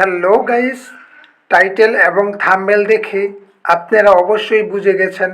Hello guys title এবং থামমেল দেখে আপনারা অবশ্যই বুঝে গেছেন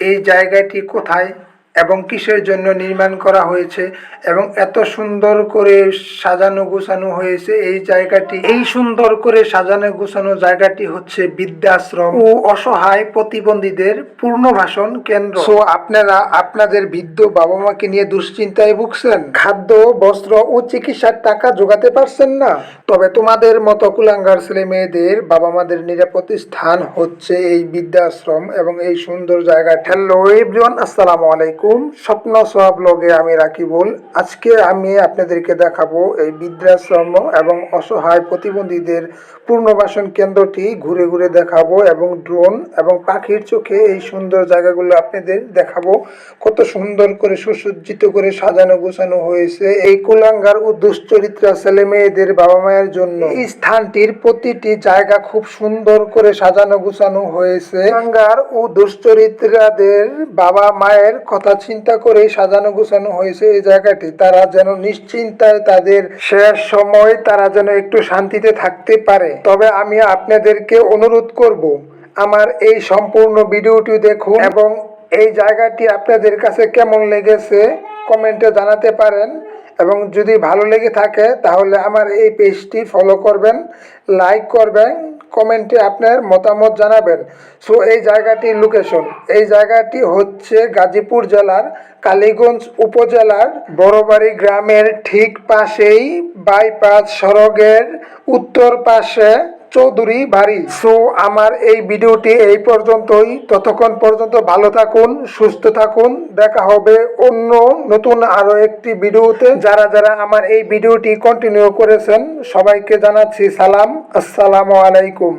এই জায়গাটি কোথায়। এবং কিসের জন্য নির্মাণ করা হয়েছে এবং এত সুন্দর করে সাজানো গোছানো হয়েছে এই জায়গাটি। এই সুন্দর করে সাজানো গোছানো জায়গাটি হচ্ছে বৃদ্ধাশ্রম ও অসহায় প্রতিবন্ধীদের পূর্ণবাসন কেন্দ্র। সো আপনারা আপনাদের বৃদ্ধ বাবা মাকে নিয়ে দুশ্চিন্তায় ভুগছেন? খাদ্য বস্ত্র ও চিকিৎসার টাকা জোগাতে পারছেন না? তবে তোমাদের মতো কুলাঙ্গার ছেলে মেয়েদের বাবা মাদের নিরাপদ স্থান হচ্ছে এই বৃদ্ধাশ্রম এবং এই সুন্দর জায়গা হ্যালো এভরিওয়ান আসসালামু আলাইকুম। স্বপ্ন সোয়াব ব্লগে আমি রাকিবুল। আজকে আমি আপনাদেরকে দেখাবো এই বৃদ্ধাশ্রম এবং অসহায় প্রতিবন্ধীদের পুনর্বাসন কেন্দ্রটি ঘুরে ঘুরে দেখাবো এবং ড্রোন এবং পাখির চোখে এই সুন্দর জায়গাগুলো আপনাদের দেখাবো। কত সুন্দর করে সুসজ্জিত করে সাজানো গোছানো হয়েছে। এই কুলাঙ্গার ও দুশ্চরিত্রা ছেলে মেয়েদের বাবা মায়ের জন্য এই স্থানটির প্রতিটি জায়গা খুব সুন্দর করে সাজানো গোছানো হয়েছে। কুলাঙ্গার ও দুশ্চরিত্রাদের বাবা মায়ের কথা চিন্তা করে সাজানো গোছানো হয়েছে এই জায়গাটি। তারা যেন নিশ্চিন্তায় তাদের শেষ সময় তারা যেন একটু শান্তিতে থাকতে পারে। তবে আমি আপনাদেরকে অনুরোধ করব, আমার এই সম্পূর্ণ ভিডিওটি দেখুন এবং এই জায়গাটি আপনাদের কাছে কেমন লেগেছে কমেন্টে জানাতে পারেন এবং যদি ভালো লেগে থাকে তাহলে আমার এই পেজটি ফলো করবেন, লাইক করবেন কমেন্টে আপনার মতামত জানাবেন। সো, এই জায়গাটির লোকেশন এই জায়গাটি হচ্ছে গাজীপুর জেলার কালীগঞ্জ উপজেলার বড়বাড়ি গ্রামের ঠিক পাশেই বাইপাস সড়কের উত্তর পাশে। চৌধুরী বাড়ি। সো আমার এই ভিডিওটি এই পর্যন্তই। ততক্ষণ পর্যন্ত ভালো থাকুন, সুস্থ থাকুন। দেখা হবে অন্য নতুন আরও একটি ভিডিওতে। যারা যারা আমার এই ভিডিওটি কন্টিনিউ করেছেন, সবাইকে জানাচ্ছি সালাম। আসসালামু আলাইকুম।